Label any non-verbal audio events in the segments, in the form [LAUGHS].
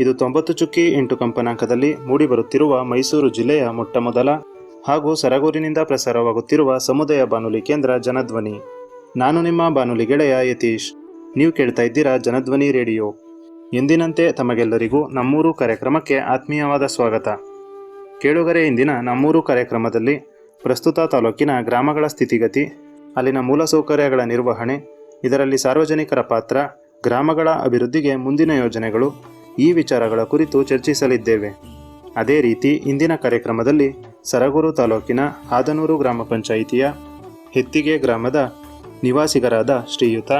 ಇದು ತೊಂಬತ್ತು ಚುಕ್ಕಿ ಎಂಟು ಕಂಪನಾಂಕದಲ್ಲಿ ಮೂಡಿಬರುತ್ತಿರುವ ಮೈಸೂರು ಜಿಲ್ಲೆಯ ಮೊಟ್ಟಮೊದಲ ಹಾಗೂ ಸರಗೂರಿನಿಂದ ಪ್ರಸಾರವಾಗುತ್ತಿರುವ ಸಮುದಾಯ ಬಾನುಲಿ ಕೇಂದ್ರ ಜನಧ್ವನಿ. ನಾನು ನಿಮ್ಮ ಬಾನುಲಿ ಗೆಳೆಯ ಯತೀಶ್. ನೀವು ಕೇಳ್ತಾ ಇದ್ದೀರಾ ಜನಧ್ವನಿ ರೇಡಿಯೋ. ಎಂದಿನಂತೆ ತಮಗೆಲ್ಲರಿಗೂ ನಮ್ಮೂರು ಕಾರ್ಯಕ್ರಮಕ್ಕೆ ಆತ್ಮೀಯವಾದ ಸ್ವಾಗತ. ಕೇಳುಗರೆ, ಇಂದಿನ ನಮ್ಮೂರು ಕಾರ್ಯಕ್ರಮದಲ್ಲಿ ಪ್ರಸ್ತುತ ತಾಲೂಕಿನ ಗ್ರಾಮಗಳ ಸ್ಥಿತಿಗತಿ, ಅಲ್ಲಿನ ಮೂಲಸೌಕರ್ಯಗಳ ನಿರ್ವಹಣೆ, ಇದರಲ್ಲಿ ಸಾರ್ವಜನಿಕರ ಪಾತ್ರ, ಗ್ರಾಮಗಳ ಅಭಿವೃದ್ಧಿಗೆ ಮುಂದಿನ ಯೋಜನೆಗಳು ಈ ವಿಚಾರಗಳ ಕುರಿತು ಚರ್ಚಿಸಲಿದ್ದೇವೆ. ಅದೇ ರೀತಿ ಇಂದಿನ ಕಾರ್ಯಕ್ರಮದಲ್ಲಿ ಸರಗೂರು ತಾಲೂಕಿನ ಆದನೂರು ಗ್ರಾಮ ಪಂಚಾಯಿತಿಯ ಹೆತ್ತಿಗೆ ಗ್ರಾಮದ ನಿವಾಸಿಗರಾದ ಶ್ರೀಯುತ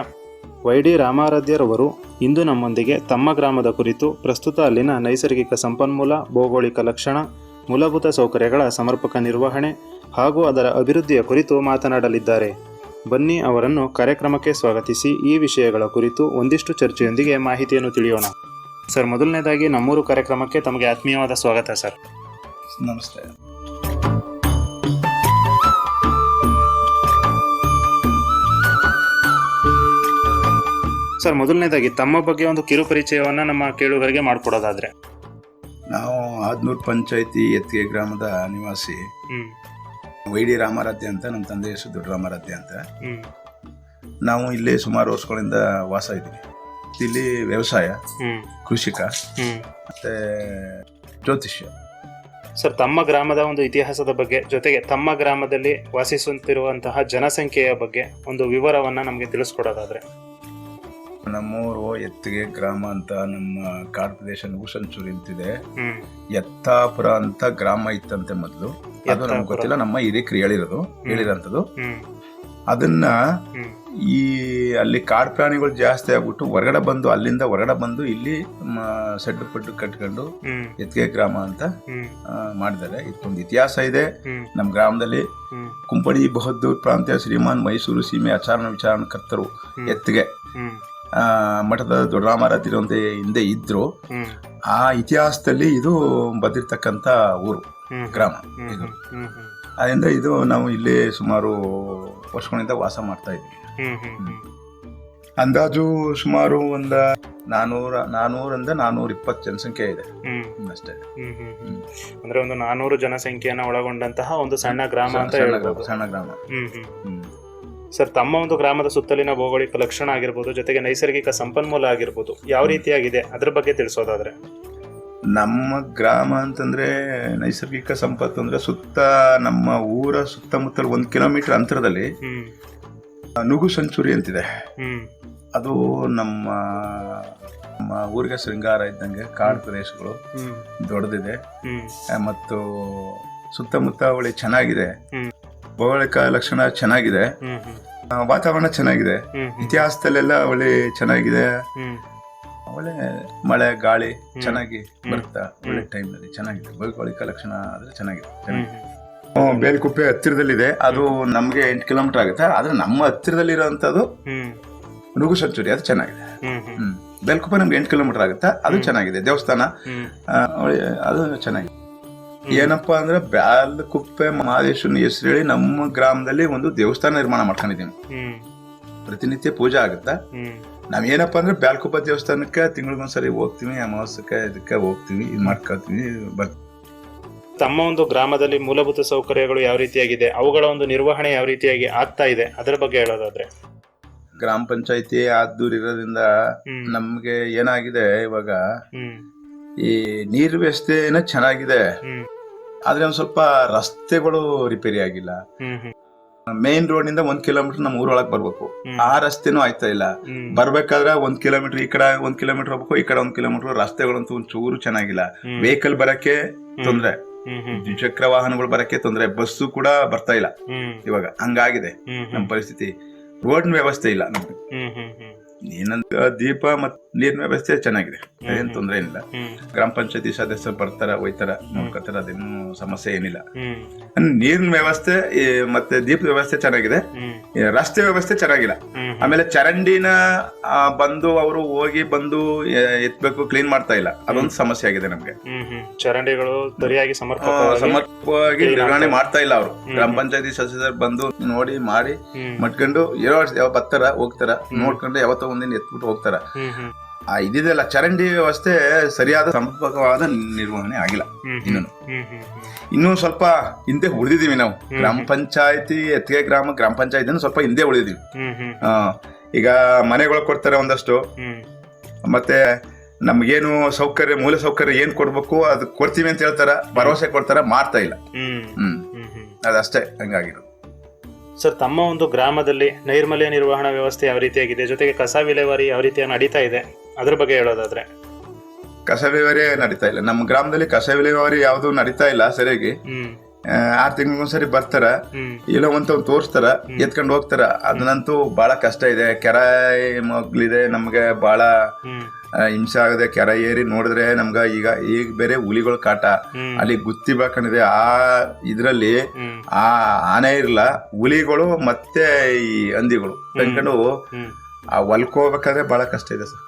ವೈ ಡಿ ರಾಮಾರಾಧ್ಯರವರು ಇಂದು ನಮ್ಮೊಂದಿಗೆ ತಮ್ಮ ಗ್ರಾಮದ ಕುರಿತು ಪ್ರಸ್ತುತ ಅಲ್ಲಿನ ನೈಸರ್ಗಿಕ ಸಂಪನ್ಮೂಲ, ಭೌಗೋಳಿಕ ಲಕ್ಷಣ, ಮೂಲಭೂತ ಸೌಕರ್ಯಗಳ ಸಮರ್ಪಕ ನಿರ್ವಹಣೆ ಹಾಗೂ ಅದರ ಅಭಿವೃದ್ಧಿಯ ಕುರಿತು ಮಾತನಾಡಲಿದ್ದಾರೆ. ಬನ್ನಿ ಅವರನ್ನು ಕಾರ್ಯಕ್ರಮಕ್ಕೆ ಸ್ವಾಗತಿಸಿ ಈ ವಿಷಯಗಳ ಕುರಿತು ಒಂದಿಷ್ಟು ಚರ್ಚೆಯೊಂದಿಗೆ ಮಾಹಿತಿಯನ್ನು ತಿಳಿಯೋಣ. ಸರ್ ಮೊದಲನೇದಾಗಿ ನಮ್ಮೂರು ಕಾರ್ಯಕ್ರಮಕ್ಕೆ ತಮಗೆ ಆತ್ಮೀಯವಾದ ಸ್ವಾಗತ ಸರ್. ನಮಸ್ತೆ. ಸರ್ ಮೊದಲನೇದಾಗಿ ತಮ್ಮ ಬಗ್ಗೆ ಒಂದು ಕಿರು ಪರಿಚಯವನ್ನು ನಮ್ಮ ಕೇಳುಗರಿಗೆ ಮಾಡಿಕೊಡೋದಾದ್ರೆ. ನಾವು ಆದ್ನೂರು ಪಂಚಾಯತಿ ಎತ್ತಿಗೆ ಗ್ರಾಮದ ನಿವಾಸಿ. ವೈ ಡಿ ರಾಮಾರಾಧ್ಯ ಅಂತ ನಮ್ಮ ತಂದೆ ಹೆಸರು ದೊಡ್ಡ ರಾಮಾರಾಧ್ಯ ಅಂತ. ನಾವು ಇಲ್ಲಿ ಸುಮಾರು ವರ್ಷಗಳಿಂದ ವಾಸ ಇದ್ದೀವಿ. ಇಲ್ಲಿ ವ್ಯವಸಾಯ ಕೃಷಿಕ ಮತ್ತೆ ಮತ್ತು ಜ್ಯೋತಿಷ್ಯ. ಸರ್ ತಮ್ಮ ಗ್ರಾಮದ ಒಂದು ಇತಿಹಾಸದ ಬಗ್ಗೆ ಜೊತೆಗೆ ತಮ್ಮ ಗ್ರಾಮದಲ್ಲಿ ವಾಸಿಸುತ್ತಿರುವಂತಹ ಜನಸಂಖ್ಯೆಯ ಬಗ್ಗೆ ಒಂದು ವಿವರವನ್ನ ನಮಗೆ ತಿಳಿಸ್ಕೊಡೋದಾದ್ರೆ. ನಮ್ಮೂರು ಎತ್ತಿಗೆ ಗ್ರಾಮ ಅಂತ ನಮ್ಮ ಕಾಡು ಪ್ರದೇಶ ನುಗುಸಂಚೂರು ಅಂತಿದೆ ಎತ್ತಾಪುರ ಅಂತ ಗ್ರಾಮ ಇತ್ತಂತೆ ಮೊದಲು. ಅದು ನಮ್ಗೆ ಗೊತ್ತಿಲ್ಲ ನಮ್ಮ ಹಿರಿಕರು ಹೇಳಿರೋದು ಹೇಳಿರೋಂಥದ್ದು. ಅದನ್ನ ಈ ಅಲ್ಲಿ ಕಾಡು ಪ್ರಾಣಿಗಳು ಜಾಸ್ತಿ ಆಗ್ಬಿಟ್ಟು ಹೊರಗಡೆ ಬಂದು ಅಲ್ಲಿಂದ ಹೊರಗಡೆ ಬಂದು ಇಲ್ಲಿ ಸೆಡ್ಡು ಪಡ್ಡು ಕಟ್ಕೊಂಡು ಎತ್ತಿಗೆ ಗ್ರಾಮ ಅಂತ ಮಾಡಿದ್ದಾರೆ. ಇದಕ್ಕೊಂದು ಇತಿಹಾಸ ಇದೆ. ನಮ್ಮ ಗ್ರಾಮದಲ್ಲಿ ಕುಂಪಡಿ ಬಹದ್ದೂರ್ ಪ್ರಾಂತ್ಯ ಶ್ರೀಮಾನ್ ಮೈಸೂರು ಸೀಮೆ ಆಚಾರಣ ವಿಚಾರಣಕರ್ತರು ಕರ್ತರು ಎತ್ತಿಗೆ ಆ, ಮಠದ ದೊಡ್ಡರಾಮರಾತಿರುವಂತ ಹಿಂದೆ ಇದ್ರು. ಆ ಇತಿಹಾಸದಲ್ಲಿ ಇದು ಬಂದಿರ್ತಕ್ಕಂಥ ಊರು ಗ್ರಾಮ ಇದು. ಅದರಿಂದ ಇದು ನಾವು ಇಲ್ಲಿ ಸುಮಾರು ವರ್ಷಗಳಿಂದ ವಾಸ ಮಾಡ್ತಾ ಇದ್ವಿ ಹ್ಮ್ ಹ್ಮ್ ಹ್ಮ್. ಅಂದಾಜು ಸುಮಾರು ಒಂದ ನಾನೂರ ನಾನೂರಿಂದ ನಾನೂರ ಇಪ್ಪತ್ತು ಜನಸಂಖ್ಯೆ ಇದೆ. ಹ್ಮ್. ಅಷ್ಟೇ. ಹ್ಮ್ ಹ್ಮ್ ಹ್ಮ್. ಅಂದ್ರೆ ಒಂದು ನಾನೂರು ಜನಸಂಖ್ಯೆಯನ್ನ ಒಳಗೊಂಡಂತಹ ಒಂದು ಸಣ್ಣ ಗ್ರಾಮ ಅಂತ ಸಣ್ಣ ಹೇಳ್ಬೋದು. ಗ್ರಾಮ, ಸಣ್ಣ ಗ್ರಾಮ. ಹ್ಮ್ ಹ್ಮ್. ಹ್ಮ್. ಸರ್ ತಮ್ಮ ಒಂದು ಗ್ರಾಮದ ಸುತ್ತಲಿನ ಭೌಗೋಳಿಕ ಲಕ್ಷಣ ಆಗಿರ್ಬೋದು ಜೊತೆಗೆ ನೈಸರ್ಗಿಕ ಸಂಪನ್ಮೂಲ ಆಗಿರ್ಬೋದು ಯಾವ ರೀತಿಯಾಗಿದೆ? ಅದ್ರ ಬಗ್ಗೆ ತಿಳಿಸೋದಾದ್ರೆ. ನಮ್ಮ ಗ್ರಾಮ ಅಂತಂದ್ರೆ ನೈಸರ್ಗಿಕ ಸಂಪತ್ತು ಅಂದ್ರೆ ಸುತ್ತ ನಮ್ಮ ಊರ ಸುತ್ತಮುತ್ತಲ ಒಂದು ಕಿಲೋಮೀಟರ್ ಅಂತರದಲ್ಲಿ ನುಗು ಸಂಚುರಿ ಅಂತಿದೆ. ಅದು ನಮ್ಮ ನಮ್ಮ ಊರಿಗೆ ಶೃಂಗಾರ ಇದ್ದಂಗೆ ಕಾಡು ಪ್ರದೇಶಗಳು ದೊಡ್ಡದಿದೆ. ಮತ್ತು ಸುತ್ತಮುತ್ತ ಅವಳಿ ಚೆನ್ನಾಗಿದೆ. ಭೌಗೋಳಿಕ ಲಕ್ಷಣ ಚೆನ್ನಾಗಿದೆ. ವಾತಾವರಣ ಚೆನ್ನಾಗಿದೆ. ಇತಿಹಾಸದಲ್ಲೆಲ್ಲ ಅವಳಿ ಚೆನ್ನಾಗಿದೆ. ಒಳ್ಳೆ ಮಳೆ ಗಾಳಿ ಚೆನ್ನಾಗಿ ಬರ್ತಾ ಒಳ್ಳೆ ಟೈಮ್ ಅಲ್ಲಿ ಚೆನ್ನಾಗಿದೆ. ಭೌಗೋಳಿಕ ಲಕ್ಷಣ ಆದ್ರೆ ಚೆನ್ನಾಗಿದೆ. ಬೇಲ್ಕುಪ್ಪೆ ಹತ್ತಿರದಲ್ಲಿದೆ. ಅದು ನಮಗೆ ಎಂಟು ಕಿಲೋಮೀಟರ್ ಆಗುತ್ತೆ. ಆದ್ರೆ ನಮ್ಮ ಹತ್ತಿರದಲ್ಲಿರುವಂತದ್ದು ನುಗು ಸಂಚುರಿ ಅದು ಚೆನ್ನಾಗಿದೆ. ಹ್ಮ್ ಬೇಲ್ಕುಪ್ಪೆ ನಮ್ಗೆ ಎಂಟು ಕಿಲೋಮೀಟರ್ ಆಗುತ್ತೆ. ಅದು ಚೆನ್ನಾಗಿದೆ. ದೇವಸ್ಥಾನ. ಅದು ಚೆನ್ನಾಗಿದೆ. ಏನಪ್ಪಾ ಅಂದ್ರೆ ಬ್ಯಾಲ್ಕುಪ್ಪೆ ಮಹದೇಶ್ವರನ ಹೆಸರು ಹೇಳಿ ನಮ್ಮ ಗ್ರಾಮದಲ್ಲಿ ಒಂದು ದೇವಸ್ಥಾನ ನಿರ್ಮಾಣ ಮಾಡ್ಕೊಂಡಿದ್ದೀನಿ. ಪ್ರತಿನಿತ್ಯ ಪೂಜೆ ಆಗುತ್ತಾ. ಹ್ಮ್ ನಾವ್ ಏನಪ್ಪಾ ಅಂದ್ರೆ ಬ್ಯಾಲ್ಕುಪ್ಪ ದೇವಸ್ಥಾನಕ್ಕೆ ತಿಂಗಳಿಗೊಂದ್ಸರಿ ಹೋಗ್ತೀವಿ ಅಮಾವಾಸ್ಯಕ್ಕೆ ಇದಕ್ಕೆ ಹೋಗ್ತೀವಿ ಇದು ಮಾಡ್ಕೊಳ್ತೀವಿ ಬರ್ತೀವಿ ತಮ್ಮ ಒಂದು ಗ್ರಾಮದಲ್ಲಿ ಮೂಲಭೂತ ಸೌಕರ್ಯಗಳು ಯಾವ ರೀತಿಯಾಗಿದೆ ಅವುಗಳ ಒಂದು ನಿರ್ವಹಣೆ ಯಾವ ರೀತಿಯಾಗಿ ಆಗ್ತಾ ಇದೆ ಅದರ ಬಗ್ಗೆ ಹೇಳೋದಾದ್ರೆ. ಗ್ರಾಮ ಪಂಚಾಯತಿ ಆದ್ದೂರ್ ಇರೋದ್ರಿಂದ. ನಮ್ಗೆ ಏನಾಗಿದೆ ಇವಾಗ ಈ ನೀರು ವ್ಯವಸ್ಥೆನ ಚೆನ್ನಾಗಿದೆ. ಆದ್ರೆ ಒಂದ್ ಸ್ವಲ್ಪ ರಸ್ತೆಗಳು ರಿಪೇರಿ ಆಗಿಲ್ಲ. ಮೇನ್ ರೋಡ್ನಿಂದ ಒಂದ್ ಕಿಲೋಮೀಟರ್ ನಮ್ಮ ಊರೊಳಗೆ ಬರ್ಬೇಕು. ಆ ರಸ್ತೆನೂ ಆಯ್ತಾ ಇಲ್ಲ. ಬರ್ಬೇಕಾದ್ರೆ ಒಂದ್ ಕಿಲೋಮೀಟರ್ ಈ ಕಡೆ ಒಂದ್ ಕಿಲೋಮೀಟರ್ ಹೋಗ್ಬೇಕು ಈ ಕಡೆ ಒಂದ್ ಕಿಲೋಮೀಟರ್ ರಸ್ತೆಗಳಂತೂ ಒಂದ್ ಚೂರು ಚೆನ್ನಾಗಿಲ್ಲ. ವೆಹಿಕಲ್ ಬರಕ್ಕೆ ತೊಂದ್ರೆ. ದ್ವಿಚಕ್ರ ವಾಹನಗಳು ಬರಕ್ಕೆ ತೊಂದ್ರೆ. ಬಸ್ಸು ಕೂಡ ಬರ್ತಾ ಇಲ್ಲ. ಇವಾಗ ಹಂಗಾಗಿದೆ ನಮ್ಮ ಪರಿಸ್ಥಿತಿ. ರೋಡ್ ವ್ಯವಸ್ಥೆ ಇಲ್ಲ ನಮ್ಗೆ ಏನಂತ ದೀಪ ಮತ್ ನೀರಿನ ವ್ಯವಸ್ಥೆ ಚೆನ್ನಾಗಿದೆ. ಏನ್ ತೊಂದ್ರೆ ಏನಿಲ್ಲ. ಗ್ರಾಮ ಪಂಚಾಯತಿ ಸದಸ್ಯರು ಬರ್ತಾರ ಒಯ್ತಾರ ನೋಡ್ಕೊತಾರ ಅದೇನು ಸಮಸ್ಯೆ ಏನಿಲ್ಲ. ನೀರಿನ ವ್ಯವಸ್ಥೆ ಮತ್ತೆ ದೀಪದ ವ್ಯವಸ್ಥೆ ಚೆನ್ನಾಗಿದೆ. ರಸ್ತೆ ವ್ಯವಸ್ಥೆ ಚೆನ್ನಾಗಿಲ್ಲ. ಆಮೇಲೆ ಚರಂಡಿನ ಬಂದು ಅವರು ಹೋಗಿ ಬಂದು ಎತ್ಬೇಕು ಕ್ಲೀನ್ ಮಾಡ್ತಾ ಇಲ್ಲ. ಅದೊಂದು ಸಮಸ್ಯೆ ಆಗಿದೆ ನಮ್ಗೆ. ಚರಂಡಿಗಳು ಸರಿಯಾಗಿ ಸಮರ್ಪಕವಾಗಿ ನಿರ್ವಹಣೆ ಮಾಡ್ತಾ ಇಲ್ಲ ಅವರು. ಗ್ರಾಮ ಪಂಚಾಯತಿ ಸದಸ್ಯರು ಬಂದು ನೋಡಿ ಮಾಡಿ ಮಟ್ಕೊಂಡು ಯಾವ ಬರ್ತಾರ ಹೋಗ್ತಾರ ನೋಡ್ಕೊಂಡು ಯಾವತ್ತೋ ಒಂದಿನ ಎತ್ಬಿಟ್ಟು ಹೋಗ್ತಾರೆ. ಆ ಇದಿದೆಲ್ಲ ಚರಂಡಿ ವ್ಯವಸ್ಥೆ ಸರಿಯಾದ ಸಮರ್ಪಕವಾದ ನಿರ್ವಹಣೆ ಆಗಿಲ್ಲ ಇನ್ನೂ ಇನ್ನೂ ಸ್ವಲ್ಪ ಹಿಂದೆ ಉಳಿದಿದ್ದೀವಿ ನಾವು. ಗ್ರಾಮ ಪಂಚಾಯತಿ ಎತ್ತಿಗೆ ಗ್ರಾಮ ಗ್ರಾಮ ಪಂಚಾಯತಿ ಸ್ವಲ್ಪ ಹಿಂದೆ ಉಳಿದಿದ್ದೀವಿ. ಈಗ ಮನೆಗಳು ಕೊಡ್ತಾರೆ ಒಂದಷ್ಟು. ಮತ್ತೆ ನಮ್ಗೇನು ಸೌಕರ್ಯ ಮೂಲ ಸೌಕರ್ಯ ಏನ್ ಕೊಡ್ಬೇಕು ಅದು ಕೊಡ್ತೀವಿ ಅಂತ ಹೇಳ್ತಾರ ಭರವಸೆ ಕೊಡ್ತಾರ ಮಾಡ್ತಾ ಇಲ್ಲ. ಹ್ಮ್. ಅದಷ್ಟೇ ಹಂಗಾಗಿರೋದು. ಸರ್ ತಮ್ಮ ಒಂದು ಗ್ರಾಮದಲ್ಲಿ ನೈರ್ಮಲ್ಯ ನಿರ್ವಹಣಾ ವ್ಯವಸ್ಥೆ ಯಾವ ರೀತಿಯಾಗಿದೆ? ಜೊತೆಗೆ ಕಸ ವಿಲೇವಾರಿ ಯಾವ ರೀತಿಯ ನಡೀತಾ ಇದೆ? ಅದ್ರ ಬಗ್ಗೆ ಹೇಳೋದಾದ್ರೆ. ಕಸ ವಿಲೇವಾರಿ ನಡೀತಾ ಇಲ್ಲ. ನಮ್ಮ ಗ್ರಾಮದಲ್ಲಿ ಕಸ ವಿಲೇವಾರಿ ಯಾವುದು ನಡೀತಾ ಇಲ್ಲ ಸರಿಯಾಗಿ. ಆರ್ ತಿಂಗಳಿಗೊಂದ್ಸರಿ ಬರ್ತಾರ. ಇಲ್ಲ ಒಂತ ತೋರಿಸ್ತಾರ ಎತ್ಕೊಂಡು ಹೋಗ್ತಾರ. ಅದನ್ನಂತೂ ಬಹಳ ಕಷ್ಟ ಇದೆ. ಕೆರೆ ಮಗ್ಲಿದೆ ನಮ್ಗೆ ಬಹಳ ಹಿಂಸೆ ಆಗದೆ ಕೆರೆ ಏರಿ ನೋಡಿದ್ರೆ ನಮ್ಗ ಈಗ ಈಗ ಬೇರೆ ಹುಲಿಗಳ ಕಾಟ. ಅಲ್ಲಿ ಗುತ್ತಿ ಬಾಕೊಂಡಿದೆ ಆ ಇದ್ರಲ್ಲಿ ಆ ಆನೆ ಇರಲ್ಲ ಹುಲಿಗಳು ಮತ್ತೆ ಈ ಹಂದಿಗಳು. ಕಂಡು ಆ ಹೊಲ್ಕೋಬೇಕಾದ್ರೆ ಹೋಗ್ಬೇಕಾದ್ರೆ ಬಹಳ ಕಷ್ಟ ಇದೆ ಸರ್.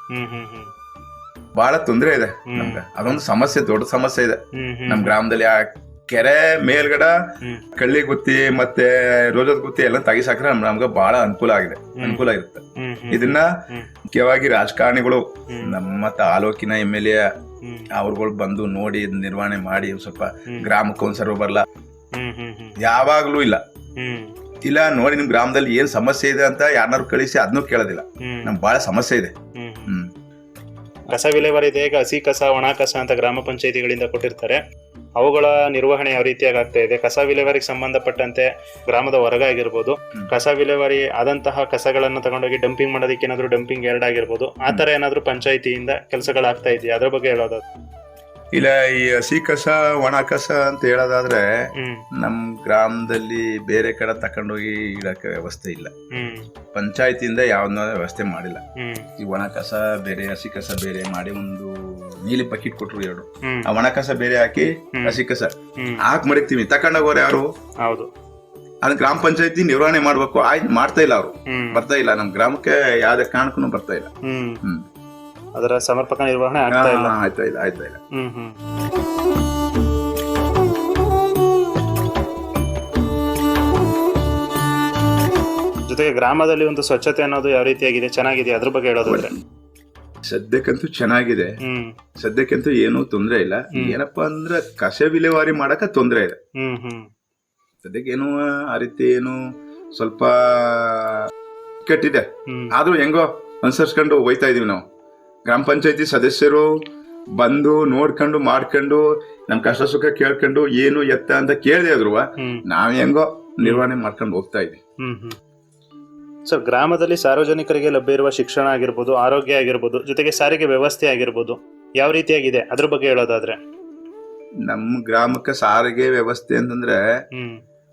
ಬಹಳ ತೊಂದರೆ ಇದೆ ನಮ್ಗೆ. ಅದೊಂದು ಸಮಸ್ಯೆ ದೊಡ್ಡ ಸಮಸ್ಯೆ ಇದೆ. ಹ್ಮ್ ಹ್ಮ್. ನಮ್ ಗ್ರಾಮದಲ್ಲಿ ಆ ಕೆರೆ ಮೇಲ್ಗಡ ಕಳ್ಳಿ ಗುತ್ತಿ ಮತ್ತೆ ರೋಜದ ಗುತ್ತಿ ಎಲ್ಲ ತಗಿಸಾಕ್ರೆ ನಮ್ಗ ಬಹಳ ಅನುಕೂಲ ಆಗಿದೆ. ಅನುಕೂಲ ಇರುತ್ತೆ. ಇದನ್ನ ಮುಖ್ಯವಾಗಿ ರಾಜಕಾರಣಿಗಳು. ನಮ್ಮ ತಾಲೂಕಿನ ಎಂ ಎಲ್ ಎ ಅವ್ರಗಳು ಬಂದು ನೋಡಿ ನಿರ್ವಹಣೆ ಮಾಡಿ ಸ್ವಲ್ಪ. ಗ್ರಾಮಕ್ಕೆ ಒಂದ್ಸರಿ ಬರಲ್ಲ ಯಾವಾಗ್ಲೂ ಇಲ್ಲ. ಇಲ್ಲ ನೋಡಿ ನಿಮ್ ಗ್ರಾಮದಲ್ಲಿ ಏನ್ ಸಮಸ್ಯೆ ಇದೆ ಅಂತ ಯಾರನ್ನಾರು ಕಳಿಸಿ ಅದನ್ನೂ ಕೇಳೋದಿಲ್ಲ. ನಮ್ ಬಹಳ ಸಮಸ್ಯೆ ಇದೆ. ಕಸ ವಿಲೇವಾರಿ ಇದೆ ಹಸಿ ಕಸ ಒಣ ಕಸ ಅಂತ ಗ್ರಾಮ ಪಂಚಾಯತಿಗಳಿಂದ ಕೊಟ್ಟಿರ್ತಾರೆ. ಅವುಗಳ ನಿರ್ವಹಣೆ ಯಾವ ರೀತಿಯಾಗಿ ಆಗ್ತಾ ಇದೆ? ಕಸ ವಿಲೇವಾರಿಗೆ ಸಂಬಂಧಪಟ್ಟಂತೆ ಗ್ರಾಮದ ಹೊರಗೆ ಆಗಿರ್ಬೋದು ಕಸ ವಿಲೇವಾರಿ ಆದಂತಹ ಕಸಗಳನ್ನು ತಗೊಂಡೋಗಿ ಡಂಪಿಂಗ್ ಮಾಡೋದಕ್ಕೆ ಏನಾದ್ರು ಡಂಪಿಂಗ್ ಎರಡ್ ಆಗಿರ್ಬೋದು ಆ ತರ ಏನಾದ್ರು ಪಂಚಾಯಿತಿಯಿಂದ ಕೆಲಸಗಳಾಗ್ತಾ ಇದೆಯಾ? ಅದ್ರ ಬಗ್ಗೆ ಹೇಳೋದು ಇಲ್ಲ ಈ ಹಸಿ ಕಸ ಒಣ ಕಸ ಅಂತ ಹೇಳೋದಾದ್ರೆ ನಮ್ಮ ನಮ್ ಗ್ರಾಮದಲ್ಲಿ ಬೇರೆ ಕಡೆ ತಕೊಂಡೋಗಿ ಇಡಕ್ಕೆ ವ್ಯವಸ್ಥೆ ಇಲ್ಲ. ಪಂಚಾಯತಿಯಿಂದ ಯಾವ್ದನ್ನ ವ್ಯವಸ್ಥೆ ಮಾಡಿಲ್ಲ. ಈ ಒಣ ಕಸ ಬೇರೆ ಹಸಿ ಕಸ ಬೇರೆ ಮಾಡಿ ಒಂದು ನೀಲಿ ಪಕಿಟ್ ಕೊಟ್ರು ಎರಡು. ಆ ಒಣ ಕಸ ಬೇರೆ ಹಾಕಿ. ಹಸಿ ಕಸ. ಹಾಕಿ ಮಡಿಕ್ತೀವಿ ತಕೊಂಡೋಗೋರು ಯಾರು? ಹೌದು. ಅದ್ ಗ್ರಾಮ ಪಂಚಾಯತಿ ನಿರ್ವಹಣೆ ಮಾಡ್ಬೇಕು. ಆಯ್ತು ಮಾಡ್ತಾ ಇಲ್ಲ ಅವರು. ಬರ್ತಾ ಇಲ್ಲ. ನಮ್ ಗ್ರಾಮಕ್ಕೆ ಯಾವ್ದೇ ಕಾರಣಕ್ಕೂ ಬರ್ತಾ ಇಲ್ಲ. ಹ್ಮ್. ಅದರ ಸಮರ್ಪಕ ನಿರ್ವಹಣೆ ಆಗ್ತಾ ಇಲ್ಲ. ಆಯ್ತಾ ಇಲ್ಲ ಆಯ್ತಾ ಇಲ್ಲ ಹ್ಮ್ ಹ್ಮ್. ಜೊತೆಗೆ ಗ್ರಾಮದಲ್ಲಿ ಒಂದು ಸ್ವಚ್ಛತೆ ಅನ್ನೋದು ಯಾವ ರೀತಿಯಾಗಿದೆ ಚೆನ್ನಾಗಿದೆ ಅದ್ರ ಬಗ್ಗೆ ಹೇಳೋದಾದ್ರೆ? ಸದ್ಯಕ್ಕಂತೂ ಚೆನ್ನಾಗಿದೆ. ಹ್ಮ್. ಸದ್ಯಕ್ಕಂತೂ ಏನೂ ತೊಂದ್ರೆ ಇಲ್ಲ. ಏನಪ್ಪಾ ಅಂದ್ರೆ ಕಸ ವಿಲೇವಾರಿ ಮಾಡಕ ತೊಂದ್ರೆ ಇದೆ. ಹ್ಮ್ ಹ್ಮ್. ಸದ್ಯಕ್ಕೆ ಏನು ಆ ರೀತಿ ಏನು ಸ್ವಲ್ಪ ಕೆಟ್ಟಿದೆ. ಆದ್ರೂ ಹೆಂಗೋ ಅನುಸರಿಸ್ಕೊಂಡು ಹೋಯ್ತಾ ಇದೀವಿ ನಾವು. ಗ್ರಾಮ ಪಂಚಾಯತಿ ಸದಸ್ಯರು ಬಂದು ನೋಡ್ಕೊಂಡು ಮಾಡ್ಕೊಂಡು ನಮ್ ಕಷ್ಟ ಸುಖ ಕೇಳ್ಕೊಂಡು ಏನು ಎತ್ತ ಅಂತ ಕೇಳದೆ ಆದ್ರು ನಾವ್ ಹೆಂಗೋ ನಿರ್ವಹಣೆ ಮಾಡ್ಕೊಂಡು ಹೋಗ್ತಾ ಇದ್ವಿ. ಸರ್ ಗ್ರಾಮದಲ್ಲಿ ಸಾರ್ವಜನಿಕರಿಗೆ ಲಭ್ಯ ಇರುವ ಶಿಕ್ಷಣ ಆಗಿರ್ಬೋದು ಆರೋಗ್ಯ ಆಗಿರ್ಬೋದು ಜೊತೆಗೆ ಸಾರಿಗೆ ವ್ಯವಸ್ಥೆ ಆಗಿರ್ಬೋದು ಯಾವ ರೀತಿಯಾಗಿದೆ? ಅದ್ರ ಬಗ್ಗೆ ಹೇಳೋದಾದ್ರೆ. ನಮ್ಮ ಗ್ರಾಮಕ್ಕೆ ಸಾರಿಗೆ ವ್ಯವಸ್ಥೆ ಅಂತಂದ್ರೆ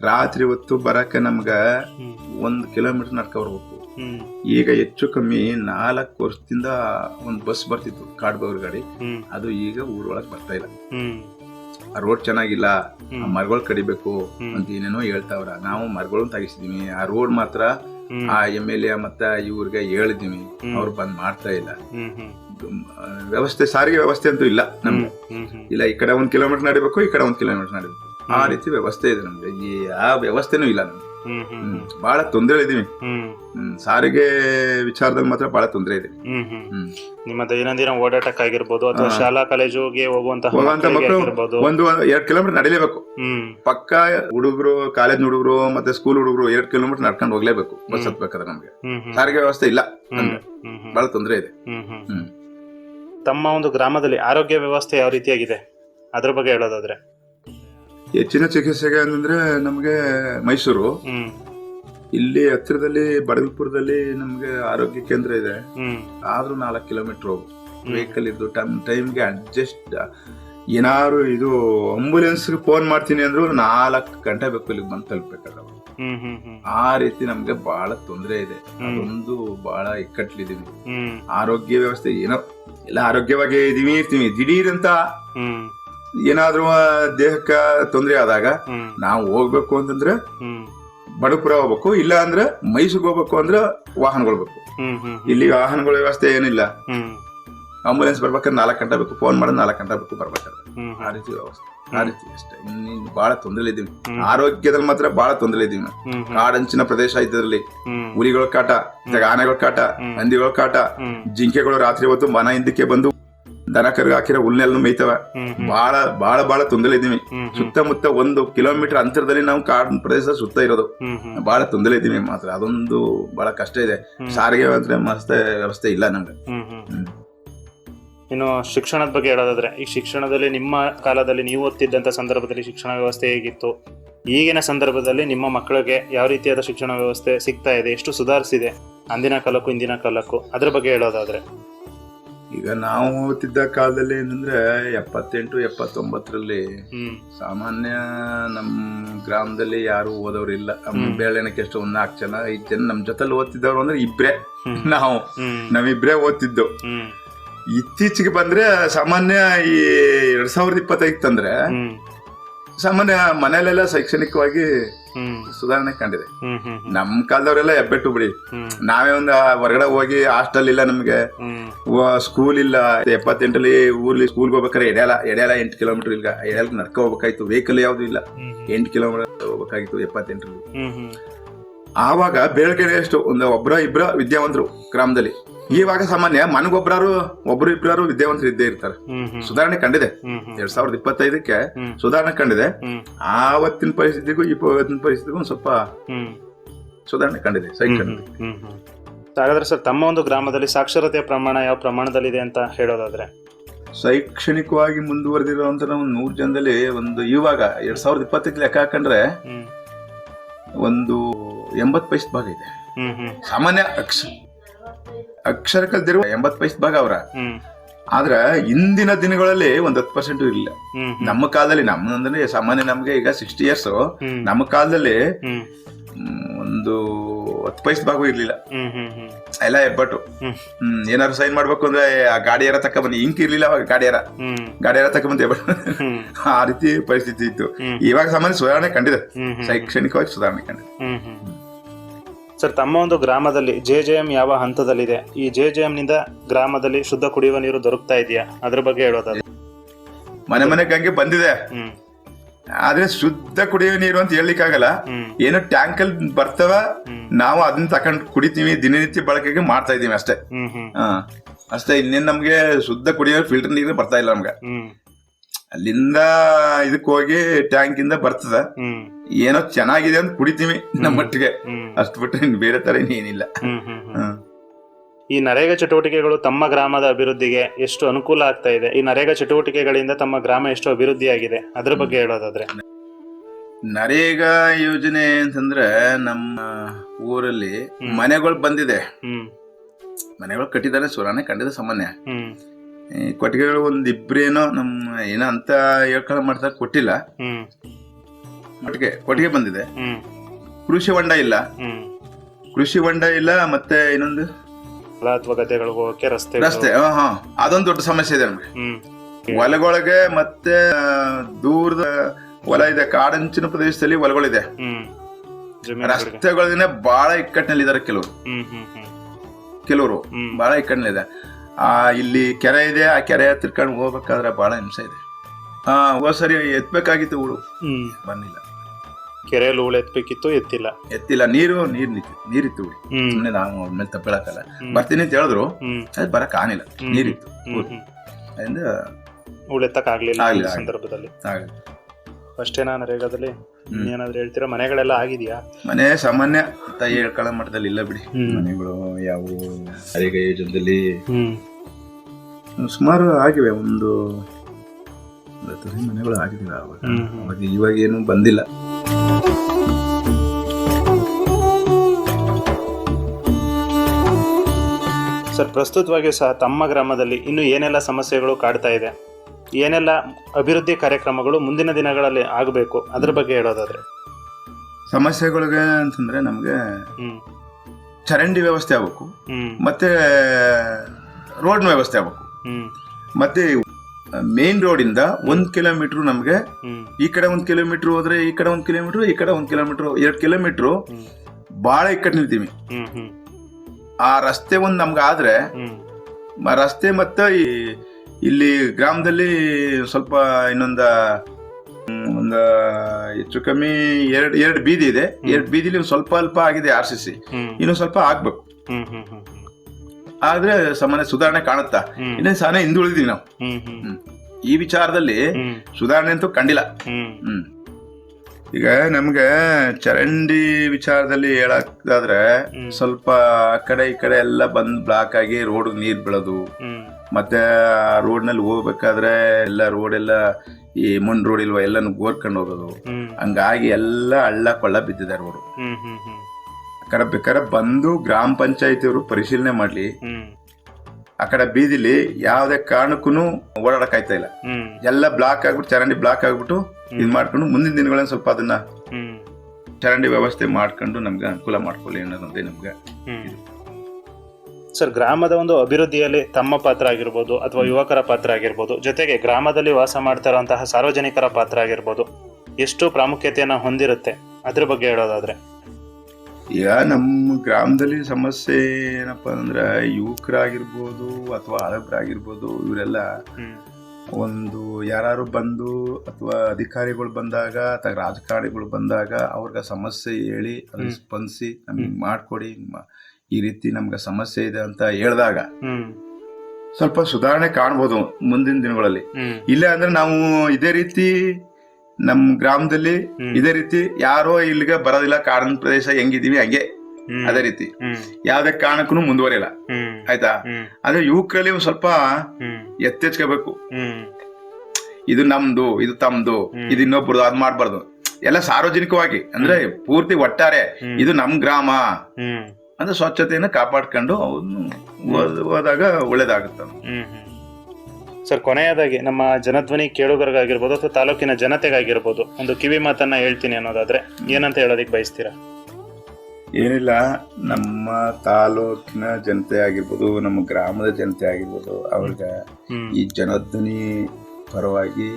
ರಾತ್ರಿ ಹೊತ್ತು ಬರಕ್ಕೆ ನಮ್ಗ ಒಂದ್ ಕಿಲೋಮೀಟರ್ ನಡ್ಕೊ ಬರ್ಬೇಕು. ಈಗ ಹೆಚ್ಚು ಕಮ್ಮಿ ನಾಲ್ಕು ವರ್ಷದಿಂದ ಒಂದ್ ಬಸ್ ಬರ್ತಿತ್ತು ಕಾಡ್ಬೋರ್ ಗಾಡಿ. ಅದು ಈಗ ಊರೊಳಗೆ ಬರ್ತಾ ಇಲ್ಲ. ಆ ರೋಡ್ ಚೆನ್ನಾಗಿಲ್ಲ ಮರಗಳು ಕಡಿಬೇಕು ಅಂತ ಏನೇನೋ ಹೇಳ್ತಾವ್ರ. ನಾವು ಮರಗಳು ತೆಗಿಸಿದೀವಿ. ಆ ರೋಡ್ ಮಾತ್ರ ಆ ಎಂ ಎಲ್ ಎ ಮತ್ತ ಇವ್ರಿಗೆ ಹೇಳಿದೀವಿ. ಅವ್ರು ಬಂದ್ ಮಾಡ್ತಾ ಇಲ್ಲ. ವ್ಯವಸ್ಥೆ ಸಾರಿಗೆ ವ್ಯವಸ್ಥೆ ಅಂತೂ ಇಲ್ಲ ನಮ್ಗೆ. ಇಲ್ಲ ಈ ಕಡೆ ಒಂದ್ ಕಿಲೋಮೀಟರ್ ನಡಿಬೇಕು ಈ ಕಡೆ ಒಂದ್ ಕಿಲೋಮೀಟರ್ ನಡಿಬೇಕು. ಆ ರೀತಿ ವ್ಯವಸ್ಥೆ ಇದೆ ನಮ್ಗೆ. ಈ ಆ ವ್ಯವಸ್ಥೆನೂ ಇಲ್ಲ ನಮ್ಗೆ. ಬಹಳ ತೊಂದರೆ ಇದೀವಿ. ಸಾರಿಗೆ ವಿಚಾರದಲ್ಲಿ ಮಾತ್ರ ಬಹಳ ತೊಂದರೆ ಇದೆ. ಹ್ಮ್ ಹ್ಮ್. ಹ್ಮ್. ನಿಮ್ಮ ದೈನಂದಿನ ಓಡಾಟಕ್ಕಾಗಿರ್ಬೋದು ಅಥವಾ ಹಾ. ಶಾಲಾ ಕಾಲೇಜುಗೆ ಹೋಗುವಂತಹ ಮಕ್ಕಳು ಒಂದು ಎರಡ್ ಕಿಲೋಮೀಟರ್ ನಡಿಲೇಬೇಕು. ಹ್ಮ್. ಪಕ್ಕ ಹುಡುಗರು ಕಾಲೇಜ್ ಹುಡುಗರು ಮತ್ತೆ ಸ್ಕೂಲ್ ಹುಡುಗರು ಎರಡ್ ಕಿಲೋಮೀಟರ್ ನಡ್ಕೊಂಡು ಹೋಗ್ಲೇಬೇಕು. ಬಸ್. ಹತ್ಬೇಕಾದ್ರೆ ನಮ್ಗೆ. ಸಾರಿಗೆ ವ್ಯವಸ್ಥೆ ಇಲ್ಲ ಬಹಳ ತೊಂದರೆ ಇದೆ. ತಮ್ಮ ಒಂದು ಗ್ರಾಮದಲ್ಲಿ ಆರೋಗ್ಯ ವ್ಯವಸ್ಥೆ ಯಾವ ರೀತಿಯಾಗಿದೆ? ಅದ್ರ ಬಗ್ಗೆ ಹೇಳೋದಾದ್ರೆ. ಹೆಚ್ಚಿನ ಚಿಕಿತ್ಸೆಗೆ ಅಂತಂದ್ರೆ ನಮಗೆ ಮೈಸೂರು. ಇಲ್ಲಿ ಹತ್ತಿರದಲ್ಲಿ ಬಡಗಲ್ಪುರದಲ್ಲಿ ನಮ್ಗೆ ಆರೋಗ್ಯ ಕೇಂದ್ರ ಇದೆ. ಆದ್ರೂ ನಾಲ್ಕು ಕಿಲೋಮೀಟರ್ ಹೋಗು. ವೆಹಿಕಲ್ ಇದ್ದು ಟೈಮ್ ಟೈಮ್ಗೆ ಅಡ್ಜಸ್ಟ್ ಏನಾದ್ರು ಇದು ಆಂಬುಲೆನ್ಸ್ಗೆ ಫೋನ್ ಮಾಡ್ತೀನಿ ಅಂದ್ರು ನಾಲ್ಕು ಗಂಟೆ ಬೇಕು ಇಲ್ಲಿಗೆ ಬಂದು ತಲುಪಬೇಕಾದ್ರೆ ಅವ್ರು. ಹ್ಮ್ ಆ ರೀತಿ ನಮ್ಗೆ ಬಹಳ ತೊಂದರೆ ಇದೆ. ಅದೊಂದು ಬಹಳ ಇಕ್ಕಟ್ಲಿದೀವಿ ಆರೋಗ್ಯ ವ್ಯವಸ್ಥೆ ಏನೋ ಎಲ್ಲ ಆರೋಗ್ಯವಾಗಿ ಇದೀವಿ ಇರ್ತೀವಿ. ದಿಢೀರ್ ಅಂತ ಏನಾದ್ರೂ ದೇಹಕ್ಕ ತೊಂದರೆ ಆದಾಗ ನಾವು ಹೋಗ್ಬೇಕು ಅಂತಂದ್ರೆ ಬಡಪುರ ಹೋಗ್ಬೇಕು ಇಲ್ಲ ಅಂದ್ರೆ ಮೈಸೂರಿಗೆ ಹೋಗ್ಬೇಕು ಅಂದ್ರೆ ವಾಹನಗಳು ಬೇಕು ಇಲ್ಲಿ ವಾಹನಗಳ ವ್ಯವಸ್ಥೆ ಏನಿಲ್ಲ. ಆಂಬುಲೆನ್ಸ್ ಬರ್ಬೇಕಾದ್ರೆ ನಾಲ್ಕು ಗಂಟೆ ಬೇಕು ಫೋನ್ ಮಾಡಿದ್ರೆ ನಾಲ್ಕು ಗಂಟೆ ಬೇಕು ಬರ್ಬೇಕಾದ್ರೆ. ಆ ರೀತಿ ವ್ಯವಸ್ಥೆ ಆ ರೀತಿ ಅಷ್ಟೇ. ಬಹಳ ತೊಂದರೆ ಇದ್ದೀವಿ. ಆರೋಗ್ಯದಲ್ಲಿ ಮಾತ್ರ ಬಹಳ ತೊಂದರೆ ಇದ್ದೀವಿ. ನಾವು ಕಾಡಂಚಿನ ಪ್ರದೇಶ ಹ್ಮ್. ಹುಲಿಗಳ ಕಾಟ ಆನೆಗಳ ಕಾಟ ಹಂದಿಗಳ ಕಾಟ ಜಿಂಕೆಗಳು ರಾತ್ರಿ ಹೊತ್ತು ಮನ ಹಿಂದಕ್ಕೆ ಬಂದು ದನ ಕರ್ಗ ಹಾಕಿರೋ ಹುಲ್ನೆಲ್ಲ ಮೇಯ್ತವ. ಬಹಳ ಬಹಳ ಬಹಳ ತೊಂದರೆ ಇದ್ದೀವಿ ಹ್ಮ್ ಸುತ್ತಮುತ್ತ ಒಂದು ಕಿಲೋಮೀಟರ್ ಅಂತರದಲ್ಲಿ ನಾವು ಕಾಡು ಪ್ರದೇಶ ಸುತ್ತ ಇರೋದು. ಬಹಳ ತೊಂದರೆ ಇದ್ದೀವಿ ಮಾತ್ರ. ಅದೊಂದು ಬಹಳ ಕಷ್ಟ ಇದೆ. ಸಾರಿಗೆ ಅಂದ್ರೆ ಮಸ್ತ ವ್ಯವಸ್ಥೆ ಇಲ್ಲ ನಮ್ಗೆ. ಇನ್ನು ಶಿಕ್ಷಣದ ಬಗ್ಗೆ ಹೇಳೋದಾದ್ರೆ ಈ ಶಿಕ್ಷಣದಲ್ಲಿ ನಿಮ್ಮ ಕಾಲದಲ್ಲಿ ನೀವು ಓದ್ತಿದ್ದಂತ ಸಂದರ್ಭದಲ್ಲಿ ಶಿಕ್ಷಣ ವ್ಯವಸ್ಥೆ ಹೇಗಿತ್ತು? ಈಗಿನ ಸಂದರ್ಭದಲ್ಲಿ ನಿಮ್ಮ ಮಕ್ಕಳಿಗೆ ಯಾವ ರೀತಿಯಾದ ಶಿಕ್ಷಣ ವ್ಯವಸ್ಥೆ ಸಿಗ್ತಾ ಇದೆ? ಎಷ್ಟು ಸುಧಾರಿಸಿದೆ? ಅಂದಿನ ಕಾಲಕ್ಕೂ ಇಂದಿನ ಕಾಲಕ್ಕೂ. ಅದ್ರ ಬಗ್ಗೆ ಹೇಳೋದಾದ್ರೆ. ಈಗ ನಾವು ಓದ್ತಿದ್ದ ಕಾಲದಲ್ಲಿ ಏನಂದ್ರೆ ಎಪ್ಪತ್ತೆಂಟು ಎಪ್ಪತ್ತೊಂಬತ್ತರಲ್ಲಿ ಸಾಮಾನ್ಯ ನಮ್ಮ ಗ್ರಾಮದಲ್ಲಿ ಯಾರು ಓದೋರಿಲ್ಲ ಬೆಳವಣಿಗೆ ಎಷ್ಟು ಒಂದ್ ನಾಲ್ಕು ಜನ ಐದು ಜನ ನಮ್ಮ ಜೊತೆಲಿ ಓದ್ತಿದ್ದವ್ರು ಅಂದ್ರೆ ಇಬ್ರೇ. ನಾವು. ನಾವಿಬ್ರೇ ಓದ್ತಿದ್ದು. ಇತ್ತೀಚೆಗೆ ಬಂದ್ರೆ ಸಾಮಾನ್ಯ ಈ ಎರಡ್ ಸಾವಿರದ ಇಪ್ಪತ್ತೈದು ತಂದ್ರೆ ಸಾಮಾನ್ಯ ಮನೇಲೆಲ್ಲ ಶೈಕ್ಷಣಿಕವಾಗಿ ಸುಧಾರಣೆ ಕಂಡಿದೆ. ನಮ್ ಕಾಲದವರೆಲ್ಲ ಹೆಬ್ಬೆಟ್ಟು ಬಿಡಿ. ನಾವೇ ಒಂದ್ ಹೊರಗಡೆ ಹೋಗಿ ಹಾಸ್ಟೆಲ್ ಇಲ್ಲ ನಮ್ಗೆ. ಸ್ಕೂಲ್ ಇಲ್ಲ. ಎಪ್ಪತ್ತೆಂಟಲ್ಲಿ ಊರ್ಲಿ ಸ್ಕೂಲ್ಗೆ ಹೋಗ್ಬೇಕಾದ್ರೆ ಎಡೆಯಲ್ಲ ಎಡೆಯಲ್ಲ ಎಂಟು ಕಿಲೋಮೀಟರ್ ಇಲ್ಲ ಎಡೆಯಲ್ಲ ನಡ್ಕ ಹೋಗ್ಬೇಕಾಯ್ತು. ವೆಹಿಕಲ್ ಯಾವ್ದು ಇಲ್ಲ. ಎಂಟು ಕಿಲೋಮೀಟರ್ ಹೋಗ್ಬೇಕಾಗಿತ್ತು ಎಪ್ಪತ್ತೆಂಟರಲ್ಲಿ. ಆವಾಗ ಬೆಳಗ್ಗೆ ಎಷ್ಟು ಒಂದು ಒಬ್ರ ಇಬ್ರ ವಿದ್ಯಾವಂತರು ಗ್ರಾಮದಲ್ಲಿ. ಇವಾಗ ಸಾಮಾನ್ಯ ಮನಗೊಬ್ಬರಾರು ಒಬ್ರು ಇಬ್ಬರು ವಿದ್ಯಾವಂತರು ಇದ್ದೇ ಇರ್ತಾರೆ. ಸುಧಾರಣೆ ಕಂಡಿದೆ. ಎರಡ್ ಸಾವಿರದ ಇಪ್ಪತ್ತೈದಕ್ಕೆ. ಸುಧಾರಣೆ ಕಂಡಿದೆ. ಆವತ್ತಿನ ಪರಿಸ್ಥಿತಿಗೂ ಇವತ್ತಿನ ಪರಿಸ್ಥಿತಿಗೂ ಸ್ವಲ್ಪ ಸುಧಾರಣೆ ಕಂಡಿದೆ ಸೈಕಲ್ ಹಾಗಾದ್ರೆ ಸರ್ ತಮ್ಮ ಒಂದು ಗ್ರಾಮದಲ್ಲಿ ಸಾಕ್ಷರತೆಯ ಪ್ರಮಾಣ ಯಾವ ಪ್ರಮಾಣದಲ್ಲಿ ಇದೆ ಅಂತ ಹೇಳೋದಾದ್ರೆ? ಶೈಕ್ಷಣಿಕವಾಗಿ ಮುಂದುವರೆದಿರುವಂತ ಒಂದು ನೂರ್ ಜನದಲ್ಲಿ ಒಂದು ಇವಾಗ ಎರಡ್ ಸಾವಿರದ ಇಪ್ಪತ್ತಕ್ಕೆ ಲೆಕ್ಕ ಹಾಕೊಂಡ್ರೆ ಒಂದು ಎಂಬತ್ ಪೈಸೆ ಭಾಗ ಇದೆ. ಸಾಮಾನ್ಯ ಅಕ್ಷರ ಕಲ್ದಿರುವ ಎಂಬತ್ ಪೈಸೆ ಭಾಗ ಅವರ. ಆದ್ರ ಇಂದಿನ ದಿನಗಳಲ್ಲಿ ಒಂದ್ ಹತ್ತು ಪರ್ಸೆಂಟ್ ಇರಲಿಲ್ಲ ನಮ್ಮ ಕಾಲದಲ್ಲಿ ನಮ್ಮಂದ್ರೆ ಸಾಮಾನ್ಯ ನಮ್ಗೆ ಈಗ ಸಿಕ್ಸ್ಟಿ ಇಯರ್ಸ್. ನಮ್ಮ ಕಾಲದಲ್ಲಿ ಒಂದು ಹತ್ತು ಪೈಸ್ ಭಾಗ ಇರ್ಲಿಲ್ಲ. ಎಲ್ಲ ಹೆಬ್ಬಟ್ಟು ಹ್ಮ್. ಏನಾದ್ರು ಸೈನ್ ಮಾಡ್ಬೇಕು ಅಂದ್ರೆ ಆ ಗಾಡಿಯಾರ ತಕ್ಕ ಬನ್ನಿ ಇಂಕ್ ಇರ್ಲಿಲ್ಲ ಅವಾಗ ಗಾಡಿಯಾರ ಗಾಡಿಯಾರ ತಕ್ಕ ಬಂದು ಹೆಬ್ಬಟ್ಟು [LAUGHS] ಆ ರೀತಿ ಪರಿಸ್ಥಿತಿ ಇತ್ತು. ಇವಾಗ ಸಾಮಾನ್ಯ ಸುಧಾರಣೆ ಕಂಡಿದೆ. ಶೈಕ್ಷಣಿಕವಾಗಿ ಸುಧಾರಣೆ ಕಂಡಿದೆ. ಸರ್ ತಮ್ಮ ಒಂದು ಗ್ರಾಮದಲ್ಲಿ ಜೆ ಜೆ ಎಂ ಯಾವ ಹಂತದಲ್ಲಿದೆ? ಈ ಜೆ ಜೆ ಎಂನಿಂದ ಗ್ರಾಮದಲ್ಲಿ ಶುದ್ಧ ಕುಡಿಯುವ ನೀರು ದೊರಕ್ತಾ ಇದೆಯಾ? ಅದ್ರ ಬಗ್ಗೆ ಹೇಳೋದಾದ್ರೆ ಮನೆ ಮನೆಗೆ ಹಂಗೆ ಬಂದಿದೆ. ಹ್ಮ್. ಆದ್ರೆ ಶುದ್ಧ ಕುಡಿಯುವ ನೀರು ಅಂತ ಹೇಳಲಿಕ್ಕಾಗಲ್ಲ. ಏನು ಏನೋ ಟ್ಯಾಂಕ್ ಅಲ್ಲಿ ಬರ್ತವ ನಾವು ಅದನ್ನ ತಕೊಂಡ್ ಕುಡಿತೀವಿ ದಿನನಿತ್ಯ ಬಳಕೆಗೆ ಮಾಡ್ತಾ ಇದೀವಿ ಅಷ್ಟೇ. ಹ್ಮ್ ಹ್ಮ್. ಹಾ. ಅಷ್ಟೇ ಇನ್ನೇನ್ ನಮ್ಗೆ ಶುದ್ಧ ಕುಡಿಯೋ ಫಿಲ್ಟರ್ ನೀರು ಬರ್ತಾ ಇಲ್ಲ ನಮ್ಗೆ. ಹ್ಮ್. ಅಲ್ಲಿಂದ ಇದಕ್ ಹೋಗಿ ಟ್ಯಾಂಕ್ ಇಂದ ಬರ್ತದ. ಏನೋ ಚೆನ್ನಾಗಿದೆ ಅಂತ ಕುಡಿತೀವಿ ನಮ್ಮ ಮಟ್ಟಿಗೆ. ಅಷ್ಟು ಬಿಟ್ರೆ ಬೇರೆ ತರ ಏನಿಲ್ಲ. ಈ ನರೇಗಾ ಚಟುವಟಿಕೆಗಳು ತಮ್ಮ ಗ್ರಾಮದ ಅಭಿವೃದ್ಧಿಗೆ ಎಷ್ಟು ಅನುಕೂಲ ಆಗ್ತಾ ಇದೆ? ಈ ನರೇಗಾ ಚಟುವಟಿಕೆಗಳಿಂದ ತಮ್ಮ ಗ್ರಾಮ ಎಷ್ಟು ಅಭಿವೃದ್ಧಿಯಾಗಿದೆ ಅದ್ರ ಬಗ್ಗೆ ಹೇಳೋದಾದ್ರೆ. ನರೇಗಾ ಯೋಜನೆ ಅಂತಂದ್ರೆ ನಮ್ಮ ಊರಲ್ಲಿ ಮನೆಗಳು ಬಂದಿದೆ. ಹ್ಮ್. ಮನೆಗಳು ಕಟ್ಟಿದ್ದಾರೆ ಸುರಾನೆ ಕಂಡಿದೆ ಸಾಮಾನ್ಯ. ಕೊಟ್ಟಿಗೆಗಳು ಒಂದ್ ಇಬ್ರೇನೋ ನಮ್ಮ ಏನೋ ಅಂತ ಹೇಳ್ಕೊಳ್ಳೋ ಮಾಡ್ತಾ ಕೊಟ್ಟಿಲ್ಲ. ಕೊಟ್ಟಿಗೆ ಕೊಟ್ಟಿಗೆ ಬಂದಿದೆ. ಕೃಷಿ ಹೊಂಡ ಇಲ್ಲ. ಕೃಷಿ ಹೊಂಡ ಇಲ್ಲ ಮತ್ತೆ ಇನ್ನೊಂದು? ಹೊಲ ಅಥವಾ ಗದ್ದೆಗಳಿಗೆ ಹೋಗಕ್ಕೆ ರಸ್ತೆ ರಸ್ತೆ ಹಾ ಹಾ. ಅದೊಂದು ದೊಡ್ಡ ಸಮಸ್ಯೆ ಇದೆ ನಮ್ಗೆ. ಹೊಲಗೊಳಗೆ ಮತ್ತೆ ದೂರದ ಹೊಲ ಇದೆ. ಕಾಡಂಚಿನ ಪ್ರದೇಶದಲ್ಲಿ ಹೊಲಗಳಿದೆ. ಹ್ಮ್. ಬಹಳ ರಸ್ತೆಗಳಿಂದ ಬಹಳ ಇಕ್ಕಟ್ಟಿನಲ್ಲಿದ್ದಾರೆ ಕೆಲವರು. ಕೆಲವರು. ಬಹಳ ಇಕ್ಕಟ್ಟಿನಲ್ಲಿದೆ ಇಲ್ಲಿ ಕೆರೆ ಇದೆ ಆ ಕೆರೆ ಹತ್ತಿರ್ಕೊಂಡು ಹೋಗ್ಬೇಕಾದ್ರೆ ಬಹಳ ಹಿಂಸೆ ಇದೆ. ಹಾ ಹೋದ್ ಸರಿ ಎತ್ಬೇಕಾಗಿತ್ತು ಹುಳು. ಹ್ಮ್. ಬಂದಿಲ್ಲ. ಕೆರೆಯಲ್ಲಿ ಹುಳು ಎತ್ಬೇಕಿತ್ತು ಎತ್ತಿಲ್ಲ. ಎತ್ತಿಲ್ಲ ನೀರು ನೀರ್ ನಿಂತು ನೀರಿತ್ತು ಹುಳಿ. ಹ್ಮ್. ಸುಮ್ಮನೆ ನಾವು ಮೇಲೆ ತಪ್ಪಿಳಕಲ್ಲ ಬರ್ತೀನಿ ಅಂತ ಹೇಳಿದ್ರು. ಹ್ಮ್. ಅದು ಬರಕ್ ಆನಿಲ್ಲ ನೀರಿತ್ತು ಹ್ಮ್ ಅದರಿಂದ ಹುಳು ಎತ್ತಕ್ ಆಗ್ಲಿಲ್ಲ ಈ ಆಗ್ಲಿಲ್ಲ, ಸಂದರ್ಭದಲ್ಲಿ. ಆಗಲ್ಲ. ಅಷ್ಟೇನಾ ನರೇಗಾದಲ್ಲಿ? ಏನಾದ್ರು ಹೇಳ್ತೀರಾ? ಮನೆಗಳೆಲ್ಲ ಆಗಿದೆಯಾ? ಮನೆ ಸಾಮಾನ್ಯ ತಾಯಿ ಹೇಳ್ಕೊಳ್ಳೋ ಮಟ್ಟದಲ್ಲಿ ಇಲ್ಲ ಬಿಡಿ. ಮನೆಗಳು ಯಾವ ನರೇಗಾ ಯೋಜನೆಯಲ್ಲಿ ಸುಮಾರು ಆಗಿವೆ. ಒಂದು ಮನೆಗಳು ಆಗಿಲ್ಲ ಅವಾಗ. ಅವಾಗ ಇವಾಗ ಏನು ಬಂದಿಲ್ಲ. ಸರ್ ಪ್ರಸ್ತುತವಾಗಿ ಸಹ ತಮ್ಮ ಗ್ರಾಮದಲ್ಲಿ ಇನ್ನು ಏನೆಲ್ಲ ಸಮಸ್ಯೆಗಳು ಕಾಡ್ತಾ ಇದೆ? ಏನೆಲ್ಲ ಅಭಿವೃದ್ಧಿ ಕಾರ್ಯಕ್ರಮಗಳು ಮುಂದಿನ ದಿನಗಳಲ್ಲಿ ಆಗಬೇಕು ಅದ್ರ ಬಗ್ಗೆ ಹೇಳೋದಾದ್ರೆ? ಸಮಸ್ಯೆಗಳಿಗೆ ಅಂತಂದ್ರೆ ನಮಗೆ ಹ್ಮ್. ಚರಂಡಿ ವ್ಯವಸ್ಥೆ ಆಗಬೇಕು. ಹ್ಮ್. ಮತ್ತೆ ರೋಡ್ನ ವ್ಯವಸ್ಥೆ ಆಗಬೇಕು. ಹ್ಮ್. ಮತ್ತೆ ಮೇನ್ ರೋಡಿಂದ ಒಂದ್ ಕಿಲೋಮೀಟರ್ ನಮಗೆ ಹ್ಮ್. ಈ ಕಡೆ ಒಂದ್ ಕಿಲೋಮೀಟರ್ ಹೋದ್ರೆ ಈ ಕಡೆ ಒಂದ್ ಕಿಲೋಮೀಟರ್ ಈ ಕಡೆ ಒಂದ್ ಕಿಲೋಮೀಟರ್ ಎರಡ್ ಕಿಲೋಮೀಟರ್ ಹ್ಮ್. ಬಾಳ ಇಕ್ಕಟ್ಟು ನಿಲ್ತೀವಿ ಹ್ಮ್ ಹ್ಮ್. ಆ ರಸ್ತೆ ಒಂದ್ ನಮ್ಗೆ ಆದ್ರೆ ಹ್ಮ್. ಮ- ರಸ್ತೆ ಮತ್ತೆ ಈ ಇಲ್ಲಿ ಗ್ರಾಮದಲ್ಲಿ ಸ್ವಲ್ಪ ಇನ್ನೊಂದ ಒಂದು ಹೆಚ್ಚು ಕಮ್ಮಿ ಎರಡು ಎರಡು ಬೀದಿ ಇದೆ. ಎರಡು ಬೀದಿಲಿ ಸ್ವಲ್ಪ ಸ್ವಲ್ಪ ಅಲ್ಪ ಆಗಿದೆ ಆರ್ ಸಿ ಸಿ. ಇನ್ನು ಸ್ವಲ್ಪ ಆಗ್ಬೇಕು. ಆದ್ರೆ ಸಾಮಾನ್ಯ ಸುಧಾರಣೆ ಕಾಣುತ್ತಾ? ಇನ್ನೇನು ಇನ್ನೇ ಸಾನ ಹಿಂದುಳಿದೀವಿ ನಾವು. ಈ ವಿಚಾರದಲ್ಲಿ ಸುಧಾರಣೆ ಅಂತೂ ಕಂಡಿಲ್ಲ. ಹ್ಮ್. ಈಗ ನಮ್ಗೆ ಚರಂಡಿ ವಿಚಾರದಲ್ಲಿ ಹೇಳಕ್ಕಾದ್ರೆ ಸ್ವಲ್ಪ ಆ ಕಡೆ ಈ ಕಡೆ ಎಲ್ಲ ಬಂದ್ ಬ್ಲಾಕ್ ಆಗಿ ರೋಡ್ ನೀರ್ ಬೀಳೋದು. ಮತ್ತೆ ರೋಡ್ನಲ್ಲಿ ಹೋಗ್ಬೇಕಾದ್ರೆ ಎಲ್ಲ ರೋಡ್ ಎಲ್ಲ ಈ ಮಣ್ ರೋಡ್ ಇಲ್ವಾ ಎಲ್ಲಾನು ಗೋರ್ಕೊಂಡು ಹೋಗೋದು. ಹಂಗಾಗಿ ಎಲ್ಲ ಹಳ್ಳ ಕೊಳ್ಳ ಬಿದ್ದಿದ್ದಾರೆ ಅವರು ಕಡೆ ಬೇಕಾದ್ರೆ ಬಂದು ಗ್ರಾಮ ಪಂಚಾಯತಿಯವರು ಪರಿಶೀಲನೆ ಮಾಡ್ಲಿ. ಆ ಕಡೆ ಬೀದಿಲಿ ಯಾವ್ದೇ ಕಾರಣಕ್ಕೂ ಓಡಾಡಕ್ ಆಯ್ತಾ ಇಲ್ಲ. ಎಲ್ಲ ಬ್ಲಾಕ್ ಆಗ್ಬಿಟ್ಟು ಚರಂಡಿ ಬ್ಲಾಕ್ ಆಗ್ಬಿಟ್ಟು ಇದ್ ಮಾಡ್ಕೊಂಡು ಮುಂದಿನ ದಿನಗಳಲ್ಲಿ ಸ್ವಲ್ಪ ಅದನ್ನ ಚರಂಡಿ ವ್ಯವಸ್ಥೆ ಮಾಡ್ಕೊಂಡು ನಮ್ಗೆ ಅನುಕೂಲ ಮಾಡ್ಕೊಳ್ಳಿ ಅನ್ನೋದೊಂದೇ ನಮ್ಗೆ ಸರ್ ಗ್ರಾಮದ ಒಂದು ಅಭಿವೃದ್ಧಿಯಲ್ಲಿ ತಮ್ಮ ಪಾತ್ರ ಆಗಿರ್ಬೋದು ಅಥವಾ ಯುವಕರ ಪಾತ್ರ ಆಗಿರ್ಬೋದು ಜೊತೆಗೆ ಗ್ರಾಮದಲ್ಲಿ ವಾಸ ಮಾಡ್ತಾ ಇರುವಂತಹ ಸಾರ್ವಜನಿಕರ ಪಾತ್ರ ಆಗಿರ್ಬೋದು ಎಷ್ಟು ಪ್ರಾಮುಖ್ಯತೆಯನ್ನ ಹೊಂದಿರುತ್ತೆ? ಅದ್ರ ಬಗ್ಗೆ ಹೇಳೋದಾದ್ರೆ. ಈಗ ನಮ್ಮ ಗ್ರಾಮದಲ್ಲಿ ಸಮಸ್ಯೆ ಏನಪ್ಪಾ ಅಂದ್ರೆ ಯುವಕರಾಗಿರ್ಬೋದು ಅಥವಾ ಹಳಬರಾಗಿರ್ಬೋದು ಇವರೆಲ್ಲ ಒಂದು ಯಾರು ಬಂದು ಅಥವಾ ಅಧಿಕಾರಿಗಳು ಬಂದಾಗ ಅಥವಾ ರಾಜಕಾರಣಿಗಳು ಬಂದಾಗ ಅವ್ರಿಗೆ ಸಮಸ್ಯೆ ಹೇಳಿ ಅದನ್ನ ಸ್ಪಂದಿಸಿ ನಮಗೆ ಮಾಡ್ಕೊಡಿ ಈ ರೀತಿ ನಮ್ಗೆ ಸಮಸ್ಯೆ ಇದೆ ಅಂತ ಹೇಳಿದಾಗ ಸ್ವಲ್ಪ ಸುಧಾರಣೆ ಕಾಣಬಹುದು ಮುಂದಿನ ದಿನಗಳಲ್ಲಿ. ಇಲ್ಲ ಅಂದ್ರೆ ನಾವು ಇದೇ ರೀತಿ ನಮ್ ಗ್ರಾಮದಲ್ಲಿ. ಇದೇ ರೀತಿ ಯಾರೋ ಇಲ್ಲಿಗೆ ಬರೋದಿಲ್ಲ ಕಾಡಿನ ಪ್ರದೇಶ ಹೆಂಗಿದೀವಿ ಹಂಗೆ. ಅದೇ ರೀತಿ. ಯಾವ್ದೇ ಕಾರಣಕ್ಕೂ ಮುಂದುವರಿಯಲ್ಲ. ಆಯ್ತಾ? ಅಂದ್ರೆ ಯುವಕರಲ್ಲಿ ಒಂದ್ ಸ್ವಲ್ಪ ಎತ್ತೆಚ್ಕೋಬೇಕು. ಇದು ನಮ್ದು ಇದು ತಮ್ದು. ಇದು ಇನ್ನೊಬ್ರದು ಅದ್ ಮಾಡ್ಬಾರ್ದು. ಎಲ್ಲ ಸಾರ್ವಜನಿಕವಾಗಿ ಅಂದ್ರೆ ಪೂರ್ತಿ ಒಟ್ಟಾರೆ ಇದು ನಮ್ ಗ್ರಾಮ. ಅಂದ್ರೆ ಸ್ವಚ್ಛತೆಯನ್ನು ಕಾಪಾಡ್ಕೊಂಡು ಅವನು ಹೋದಾಗ ಒಳ್ಳೇದಾಗುತ್ತ ಸರ್ ಕೊನೆಯದಾಗಿ ನಮ್ಮ ಜನಧ್ವನಿ ಕೇಳುಗರಿಗಾಗಿರ್ಬೋದು ಅಥವಾ ತಾಲೂಕಿನ ಜನತೆಗಾಗಿರ್ಬೋದು ಒಂದು ಕಿವಿ ಮಾತನ್ನ ಹೇಳ್ತೀನಿ ಅನ್ನೋದಾದ್ರೆ ಏನಂತ ಹೇಳೋದಕ್ಕೆ ಬಯಸ್ತೀರಾ? ಏನಿಲ್ಲ ನಮ್ಮ ತಾಲೂಕಿನ ಜನತೆ ಆಗಿರ್ಬೋದು ನಮ್ಮ ಗ್ರಾಮದ ಜನತೆ ಆಗಿರ್ಬೋದು ಅವ್ರಿಗೆ ಈ ಜನಧ್ವನಿ ಪರವಾಗಿ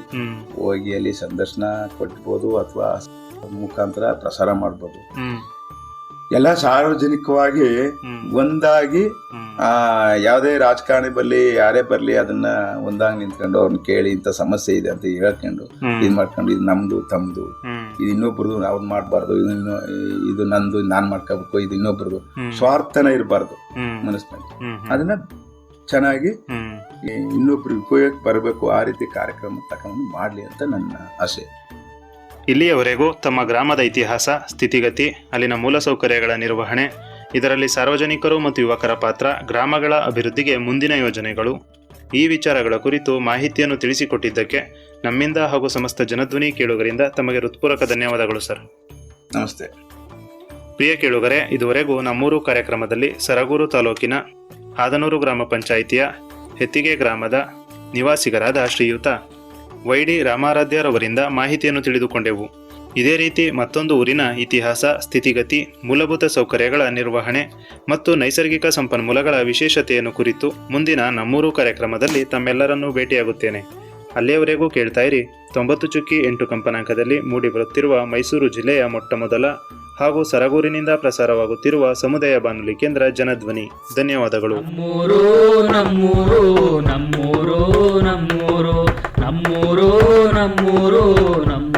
ಹೋಗಿ ಅಲ್ಲಿ ಸಂದರ್ಶನ ಕೊಟ್ಬೋದು ಅಥವಾ ಮುಖಾಂತರ ಪ್ರಸಾರ ಮಾಡ್ಬೋದು. ಎಲ್ಲ ಸಾರ್ವಜನಿಕವಾಗಿ ಒಂದಾಗಿ ಆ ಯಾವುದೇ ರಾಜಕಾರಣಿ ಬರ್ಲಿ ಯಾರೇ ಬರ್ಲಿ ಅದನ್ನ ಒಂದಾಗಿ ನಿಂತ್ಕೊಂಡು ಅವ್ರನ್ನ ಕೇಳಿ ಇಂಥ ಸಮಸ್ಯೆ ಇದೆ ಅಂತ ಹೇಳ್ಕೊಂಡು. ಇದ್ ಮಾಡ್ಕೊಂಡು ಇದು ನಮ್ದು ತಮ್ದು ಇದು ಇನ್ನೊಬ್ರದು ಅವ್ನ್ ಮಾಡ್ಬಾರ್ದು ಇದು ಇನ್ನು- ಇದು ನಂದು ನಾನ್ ಮಾಡ್ಕೋಬೇಕು ಇದು ಇನ್ನೊಬ್ರದು. ಸ್ವಾರ್ಥನೇ ಇರಬಾರ್ದು ಮನಸ್ಸಿನಲ್ಲಿ. ಅದನ್ನ ಚೆನ್ನಾಗಿ ಇನ್ನೊಬ್ರಿಗೆ ಇನ್ನೊಬ್ರು ಉಪಯೋಗಕ್ಕೆ ಬರಬೇಕು ಆ ರೀತಿ ಕಾರ್ಯಕ್ರಮ ತಕೊಂಡು ಮಾಡಲಿ ಅಂತ ನನ್ನ ಆಸೆ. ಇಲ್ಲಿಯವರೆಗೂ ತಮ್ಮ ಗ್ರಾಮದ ಇತಿಹಾಸ ಸ್ಥಿತಿಗತಿ ಅಲ್ಲಿನ ಮೂಲಸೌಕರ್ಯಗಳ ನಿರ್ವಹಣೆ ಇದರಲ್ಲಿ ಸಾರ್ವಜನಿಕರು ಮತ್ತು ಯುವಕರ ಪಾತ್ರ ಗ್ರಾಮಗಳ ಅಭಿವೃದ್ಧಿಗೆ ಮುಂದಿನ ಯೋಜನೆಗಳು. ಈ ವಿಚಾರಗಳ ಕುರಿತು ಮಾಹಿತಿಯನ್ನು ತಿಳಿಸಿಕೊಟ್ಟಿದ್ದಕ್ಕೆ ನಮ್ಮಿಂದ ಹಾಗೂ ಸಮಸ್ತ ಜನಧ್ವನಿ ಕೇಳುಗರಿಂದ ತಮಗೆ ಹೃತ್ಪೂರ್ವಕ ಧನ್ಯವಾದಗಳು ಸರ್. ನಮಸ್ತೆ. ಪ್ರಿಯ ಕೇಳುಗರೆ ಇದುವರೆಗೂ ನಮ್ಮೂರು ಕಾರ್ಯಕ್ರಮದಲ್ಲಿ ಸರಗೂರು ತಾಲೂಕಿನ ಹಾದನೂರು ಗ್ರಾಮ ಪಂಚಾಯಿತಿಯ ಹೆತ್ತಿಗೆ ಗ್ರಾಮದ ನಿವಾಸಿಗರಾದ ಶ್ರೀಯುತ ವೈಡಿ ರಾಮಾರಾಧ್ಯರವರಿಂದ ಮಾಹಿತಿಯನ್ನು ತಿಳಿದುಕೊಂಡೆವು. ಇದೇ ರೀತಿ ಮತ್ತೊಂದು ಊರಿನ ಇತಿಹಾಸ, ಸ್ಥಿತಿಗತಿ, ಮೂಲಭೂತ ಸೌಕರ್ಯಗಳ ನಿರ್ವಹಣೆ ಮತ್ತು ನೈಸರ್ಗಿಕ ಸಂಪನ್ಮೂಲಗಳ ವಿಶೇಷತೆಯನ್ನು ಕುರಿತು ಮುಂದಿನ ನಮ್ಮೂರು ಕಾರ್ಯಕ್ರಮದಲ್ಲಿ ತಮ್ಮೆಲ್ಲರನ್ನೂ ಭೇಟಿಯಾಗುತ್ತೇನೆ. ಅಲ್ಲಿಯವರೆಗೂ ಕೇಳ್ತಾ ಇರಿ, ತೊಂಬತ್ತು ಚುಕ್ಕಿ ಎಂಟು ಕಂಪನಾಂಕದಲ್ಲಿ ಮೂಡಿಬರುತ್ತಿರುವ ಮೈಸೂರು ಜಿಲ್ಲೆಯ ಮೊಟ್ಟಮೊದಲ ಹಾಗೂ ಸರಗೂರಿನಿಂದ ಪ್ರಸಾರವಾಗುತ್ತಿರುವ ಸಮುದಾಯ ಬಾನುಲಿ ಕೇಂದ್ರ ಜನಧ್ವನಿ. ಧನ್ಯವಾದಗಳು. ನಮ್ಮೂರು ನಮ್ಮೂರು ನಮ್ಮೂರು